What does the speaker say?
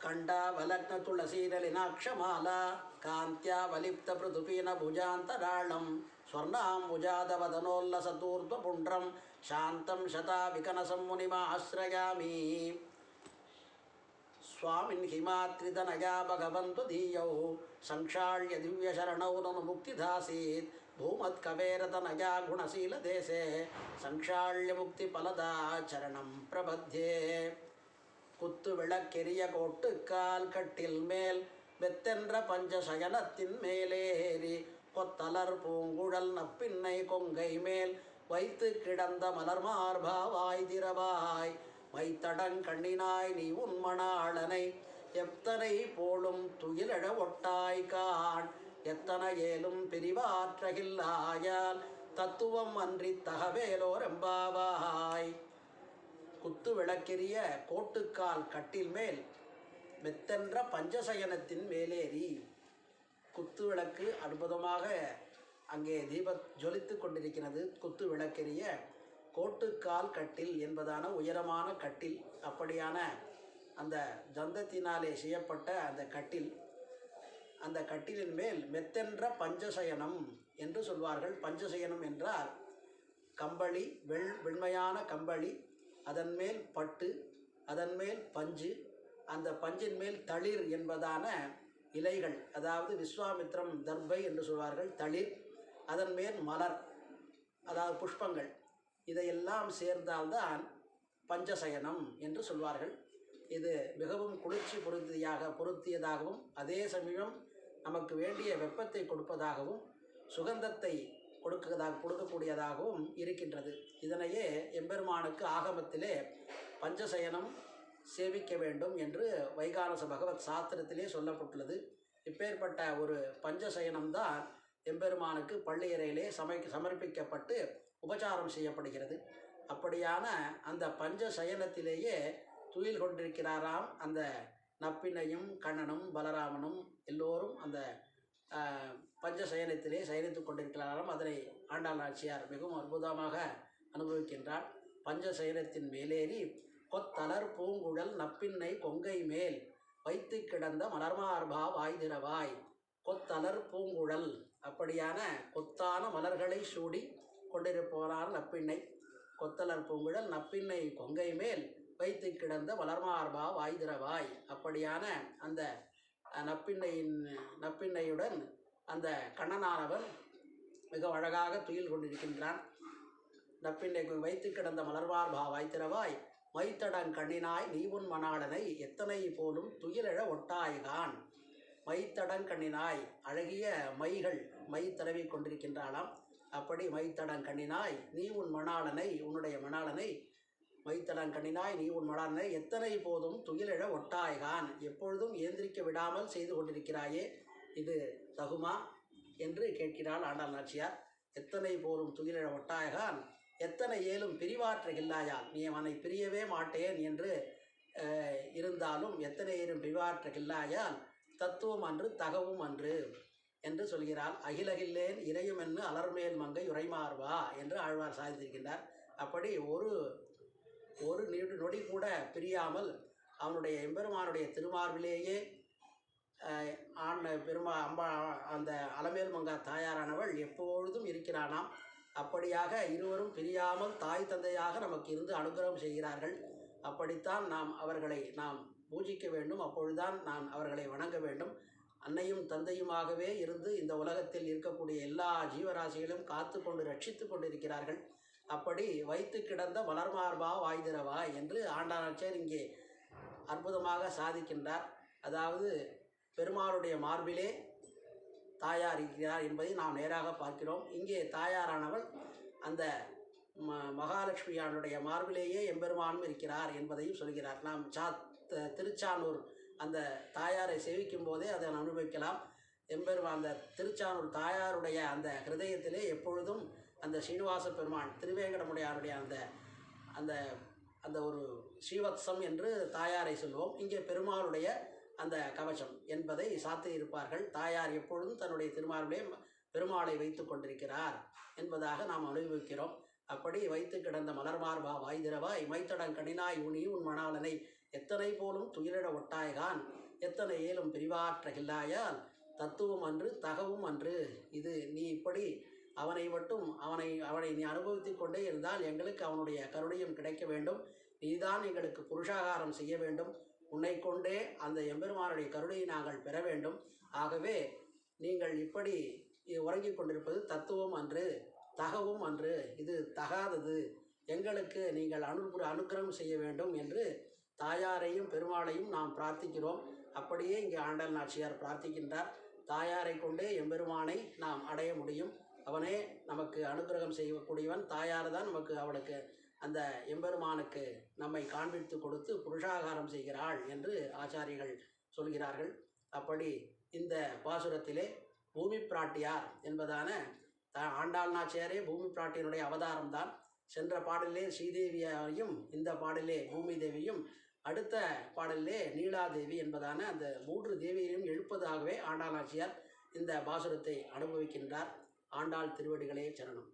కంఠావలగ్న తుళసీరలినాక్షమాల కాంత్యావలిప్త పృథుపీన భుజాంతరాళం స్వర్ణాంబుజాదవదనోల్లసతూర్ధ్వపుండ్రం శాంతం శతావికనసం మునిమాశ్రయామి స్వామిన్ హిమాత్రితనయా భగవంతు దీయౌ సంక్షాళ్య దివ్యశరణౌ నను ముక్తిధాసీత్ భూమత్కవేరతనయా గుణశీలదేశే సంక్షాళ్య ముక్తిఫలదా చరణం ప్రబध्ये குத்து விளக்கெரிய கோட்டு கால் கட்டில் மேல் வெத்தென்ற பஞ்சசயனத்தின் மேலேறி கொத்தலர் பூங்குழல் நப்பின்னை கொங்கை மேல் வைத்து கிடந்த மலர் மார்பாவாய் திரவாய் வைத்தடங்கண்ணினாய் நீ உன்மணாளனை எத்தனை போலும் துயிலழ ஒட்டாய்கான் எத்தனை ஏலும் பிரிவாற்றகில்லாயால் தத்துவம் அன்றி தகவேலோரெம்பாவாய் குத்து விளக்கெரிய கோட்டுக்கால் கட்டில் மேல் மெத்தென்ற பஞ்சசயனத்தின் மேலேறி குத்து விளக்கு அற்புதமாக அங்கே தீப ஜொலித்து கொண்டிருக்கிறது. குத்து விளக்கெரிய கோட்டுக்கால் கட்டில் என்பதான உயரமான கட்டில் அப்படியான அந்த தந்தத்தினாலே செய்யப்பட்ட அந்த கட்டில் அந்த கட்டிலின் மேல் மெத்தென்ற பஞ்சசயனம் என்று சொல்வார்கள். பஞ்சசயனம் என்றால் கம்பளி வெள் வெண்மையான கம்பளி அதன் மேல் பட்டு அதன் மேல் பஞ்சு அந்த பஞ்சின் மேல் தளிர் என்பதான இலைகள் அதாவது விஸ்வாமித்ரம் தர்பை என்று சொல்வார்கள் தளிர் அதன் மேல் மலர் அதாவது புஷ்பங்கள் இதையெல்லாம் சேர்ந்தால்தான் பஞ்சசயனம் என்று சொல்வார்கள். இது மிகவும் குளிர்ச்சி பொருத்தியாக பொருத்தியதாகவும் அதே சமயம் நமக்கு வேண்டிய வெப்பத்தை கொடுப்பதாகவும் சுகந்தத்தை கொடுக்கதாக கொடுக்கக்கூடியதாகவும் இருக்கின்றது. இதனையே எம்பெருமானுக்கு ஆகமத்திலே பஞ்சசயனம் சேவிக்க வேண்டும் என்று வைகானச பகவத் சாஸ்திரத்திலே சொல்லப்பட்டுள்ளது. இப்பேற்பட்ட ஒரு பஞ்சசயனம்தான் எம்பெருமானுக்கு பள்ளியறையிலே சமைக்க சமர்ப்பிக்கப்பட்டு உபச்சாரம் செய்யப்படுகிறது. அப்படியான அந்த பஞ்ச சயனத்திலேயே துயில் கொண்டிருக்கிறாராம் அந்த நப்பினையும் கண்ணனும் பலராமனும் எல்லோரும் அந்த பஞ்ச சயனத்திலே சயனித்துக் கொண்டிருக்கிறாராம். அதனை ஆண்டாள் நாச்சியார் மிகவும் அற்புதமாக அனுபவிக்கின்றார். பஞ்ச சயனத்தின் மேலேறி கொத்தலர் பூங்குழல் நப்பின்னை கொங்கை மேல் வைத்து கிடந்த மலர்மார்பா வாய்திரவாய் கொத்தலர் பூங்குழல் அப்படியான கொத்தான மலர்களை சூடி கொண்டிருப்பவனான நப்பிண்ணை கொத்தலர் பூங்குழல் நப்பிண்ணை கொங்கை மேல் வைத்து கிடந்த வளர்மார்பா வாய்திரவாய் அப்படியான அந்த நப்பின்னையின் நப்பிண்ணையின் நப்பிண்ணையுடன் அந்த கண்ணனானவன் மிக அழகாக துயில் கொண்டிருக்கின்றான். நப்பிண்ணை வைத்து கிடந்த மலர்மார்பா வாய்த்திரவாய் மைத்தடங் கண்ணினாய் நீ உன் மணாளனை எத்தனை போலும் துயிலெழ ஒட்டாய்கான். மைத்தடங்கண்ணினாய் அழகிய மைகள் மை தடவி கொண்டிருக்கின்றாளாம். அப்படி மைத்தடங்கண்ணினாய் நீ உன் மணாளனை உன்னுடைய மணாளனை மைத்தடங்கண்ணினாய் நீ உன் மணாளனை எத்தனை போதும் துயிலழ ஒட்டாய்கான். எப்பொழுதும் ஏந்திரிக்க விடாமல் செய்து கொண்டிருக்கிறாயே இது தகுமா என்று கேட்கிறாள் ஆண்டாள் நாச்சியார். எத்தனை போலும் துயிலிழ ஒட்டாயகான் எத்தனை ஏலும் பிரிவாற்றுகில்லாயால் நீ அவனை பிரியவே மாட்டேன் என்று இருந்தாலும் எத்தனை ஏலும் பிரிவாற்றுகில்லாயால் தத்துவம் அன்று தகவும் அன்று என்று சொல்கிறாள். அகிலகில்லேன் இறையும் என்று அலர்மேல் மங்கை உரைமார்வா என்று ஆழ்வார் சாதித்திருக்கின்றார் அப்படி ஒரு ஒரு நொடி நொடி கூட பிரியாமல் அவனுடைய எம்பெருமானுடைய திருமார்பிலேயே ஆண் பெருமா அம்பா அந்த அலமேல் மங்கா தாயாரானவள் எப்பொழுதும் இருக்கிறானாம். அப்படியாக இருவரும் பிரியாமல் தாய் தந்தையாக நமக்கு இருந்து அனுகிரகம் செய்கிறார்கள். அப்படித்தான் நாம் அவர்களை நாம் பூஜிக்க வேண்டும். அப்பொழுதுதான் நான் அவர்களை வணங்க வேண்டும். அன்னையும் தந்தையுமாகவே இருந்து இந்த உலகத்தில் இருக்கக்கூடிய எல்லா ஜீவராசிகளும் காத்து கொண்டு ரட்சித்து கொண்டிருக்கிறார்கள். அப்படி வைத்து கிடந்த வளர்மார்பா வாய்திரவா என்று ஆண்டானாச்சியார் இங்கே அற்புதமாக சாதிக்கின்றார். அதாவது பெருமாளுடைய மார்பிலே தாயார் இருக்கிறார் என்பதை நாம் நேராக பார்க்கிறோம். இங்கே தாயாரானவள் அந்த ம மகாலட்சுமியானுடைய மார்பிலேயே எம்பெருமானும் இருக்கிறார் என்பதையும் சொல்கிறார். நாம் சா திருச்சானூர் அந்த தாயாரை சேவிக்கும் போதே அதை அனுபவிக்கலாம். எம்பெருமான் அந்த திருச்சானூர் தாயாருடைய அந்த ஹிருதயத்திலே எப்பொழுதும் அந்த ஸ்ரீனிவாச பெருமான் திருவேங்கடமுடையாருடைய அந்த அந்த அந்த ஒரு ஸ்ரீவத்சம் என்று தாயாரை சொல்வோம் இங்கே பெருமாளுடைய அந்த கவசம் என்பதை சாத்தி இருப்பார்கள் தாயார் எப்பொழுதும் தன்னுடைய திருமார்பிலே பெருமாளை வைத்து கொண்டிருக்கிறார் என்பதாக நாம் அனுபவிக்கிறோம். அப்படி வைத்து கிடந்த மலர்மார்பா வாய்திரவாய் மைத்தடன் கடினாய் உனி உன் மணாளனை எத்தனை போலும் துயிரிட ஒட்டாய்கான் எத்தனை ஏலும் பிரிவாற்றகில்லாயால் தத்துவம் அன்று தகவும் அன்று இது நீ இப்படி அவனை மட்டும் அவனை அவனை நீ அனுபவித்துக் கொண்டே இருந்தால் எங்களுக்கு அவனுடைய கருணையும் கிடைக்க வேண்டும். நீதான் எங்களுக்கு புருஷாகாரம் செய்ய வேண்டும். உன்னை கொண்டே அந்த எம்பெருமானுடைய கருணையை நாங்கள் பெற வேண்டும். ஆகவே நீங்கள் இப்படி உறங்கிக் கொண்டிருப்பது தத்துவம் அன்று தகவும் அன்று. இது தகாதது. எங்களுக்கு நீங்கள் அனுப்புற அனுக்கிரகம் செய்ய வேண்டும் என்று தாயாரையும் பெருமாளையும் நாம் பிரார்த்திக்கிறோம். அப்படியே இங்கே ஆண்டல் நாச்சியார் பிரார்த்திக்கின்றார். தாயாரை கொண்டே எம்பெருமானை நாம் அடைய முடியும். அவனே நமக்கு அனுக்கிரகம் செய்யக்கூடியவன். தாயார் தான் நமக்கு அவளுக்கு அந்த எம்பெருமானுக்கு நம்மை காண்பித்து கொடுத்து புருஷாகாரம் செய்கிறாள் என்று ஆச்சாரியர்கள் சொல்கிறார்கள். அப்படி இந்த பாசுரத்திலே பூமி பிராட்டியார் என்பதான த ஆண்டாள் நாச்சியாரே பூமி பிராட்டியனுடைய அவதாரம் தான் சென்ற பாடலிலே ஸ்ரீதேவியாரையும் இந்த பாடலிலே பூமி தேவியும் அடுத்த பாடலிலே நீலாதேவி என்பதான அந்த மூன்று தேவியையும் எழுப்பதாகவே ஆண்டாள் நாச்சியார் இந்த பாசுரத்தை அனுபவிக்கின்றார். ஆண்டாள் திருவடிகளே சரணம்.